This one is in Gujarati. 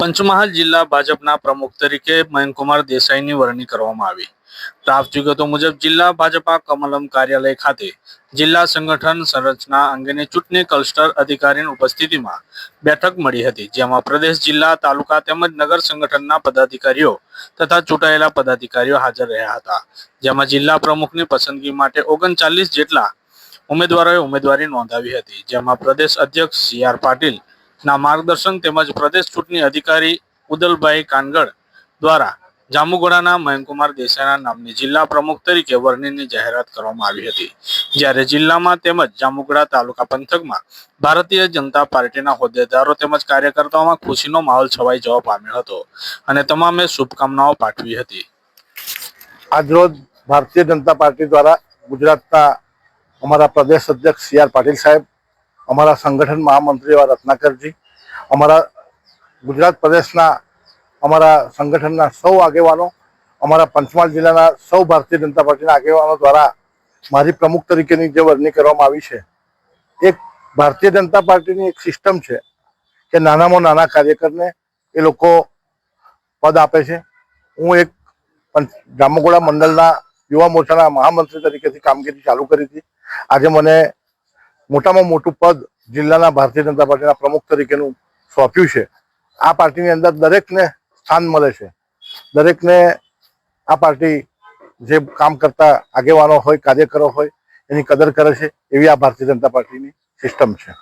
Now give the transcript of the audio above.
પંચમહાલ જિલ્લા ભાજપના પ્રમુખ તરીકે મયંકુમાર દેસાઈની વરણી કરવામાં આવી. પ્રાપ્ત વિગતો મુજબ જિલ્લા ભાજપા કમલમ કાર્યાલય ખાતે જિલ્લા સંગઠન સંરચના અંગેની ચૂંટણી ક્લસ્ટર અધિકારીની ઉપસ્થિતિમાં બેઠક મળી હતી, જેમાં પ્રદેશ જિલ્લા, તાલુકા તેમજ નગર સંગઠનના પદાધિકારીઓ તથા ચૂંટાયેલા પદાધિકારીઓ હાજર રહ્યા હતા. જેમાં જિલ્લા પ્રમુખની પસંદગી માટે ઓગણચાલીસ જેટલા ઉમેદવારોએ ઉમેદવારી નોંધાવી હતી, જેમાં પ્રદેશ અધ્યક્ષ સી આર પાટીલ ના માર્ગદર્શન તેમજ પ્રદેશ ચૂંટણી અધિકારી ઉદલભાઈ કાનગડ દ્વારા જાંબુગોડાના મયંકુમાર દેસાઈના નામની જિલ્લા પ્રમુખ તરીકે વરણીની જાહેરાત કરવામાં આવી હતી. જ્યારે જિલ્લામાં તેમજ જાંબુગોડા તાલુકા પંથકમાં ભારતીય જનતા પાર્ટીના હોદ્દેદારો તેમજ કાર્યકર્તાઓમાં ખુશીનો માહોલ છવાઈ જવા પામ્યો હતો અને તમામે શુભકામનાઓ પાઠવી હતી. આજરોજ ભારતીય જનતા પાર્ટી દ્વારા ગુજરાતના અમારા પ્રદેશ અધ્યક્ષ સી આર પાટીલ સાહેબ અમારા સંગઠન મહામંત્રી એવા રત્નાકરજી, અમારા ગુજરાત પ્રદેશના અમારા સંગઠનના સૌ આગેવાનો, અમારા પંચમહાલ જિલ્લાના સૌ ભારતીય જનતા પાર્ટીના આગેવાનો દ્વારા મારી પ્રમુખ તરીકેની જે વરણી કરવામાં આવી છે, એક ભારતીય જનતા પાર્ટીની એક સિસ્ટમ છે કે નાનામાં નાના કાર્યકરને એ લોકો પદ આપે છે. હું એક જાંબુગોડા મંડળના યુવા મોરચાના મહામંત્રી તરીકેથી કામગીરી ચાલુ કરી હતી. આજે મને મોટામાં મોટું પદ જિલ્લાના ભારતીય જનતા પાર્ટીના પ્રમુખ તરીકેનું સોંપ્યું છે. આ પાર્ટીની અંદર દરેકને સ્થાન મળે છે. દરેકને આ પાર્ટી જે કામ કરતા આગેવાનો હોય, કાર્યકરો હોય, એની કદર કરે છે, એવી આ ભારતીય જનતા પાર્ટીની સિસ્ટમ છે.